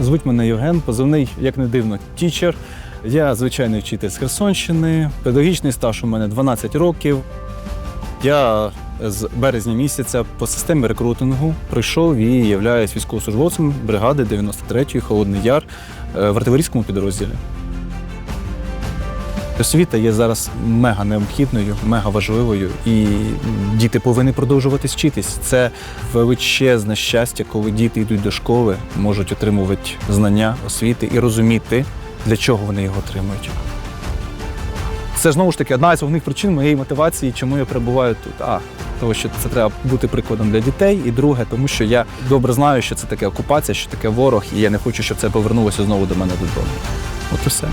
Звуть мене Євген, позивний, як не дивно, тічер. Я звичайний вчитель з Херсонщини. Педагогічний стаж у мене 12 років. Я з березня місяця по системі рекрутингу прийшов і являюсь військовослужбовцем бригади 93-ї Холодний Яр е, в артилерійському підрозділі. Освіта є зараз мега необхідною, мега важливою, і діти повинні продовжувати вчитись. Це величезне щастя, коли діти йдуть до школи, можуть отримувати знання, освіти і розуміти, для чого вони його отримують. Це знову ж таки одна з головних причин моєї мотивації, чому я перебуваю тут. А, тому що це треба бути прикладом для дітей. І друге, тому що я добре знаю, що це таке окупація, що таке ворог, і я не хочу, щоб це повернулося знову до мене додому. От і все.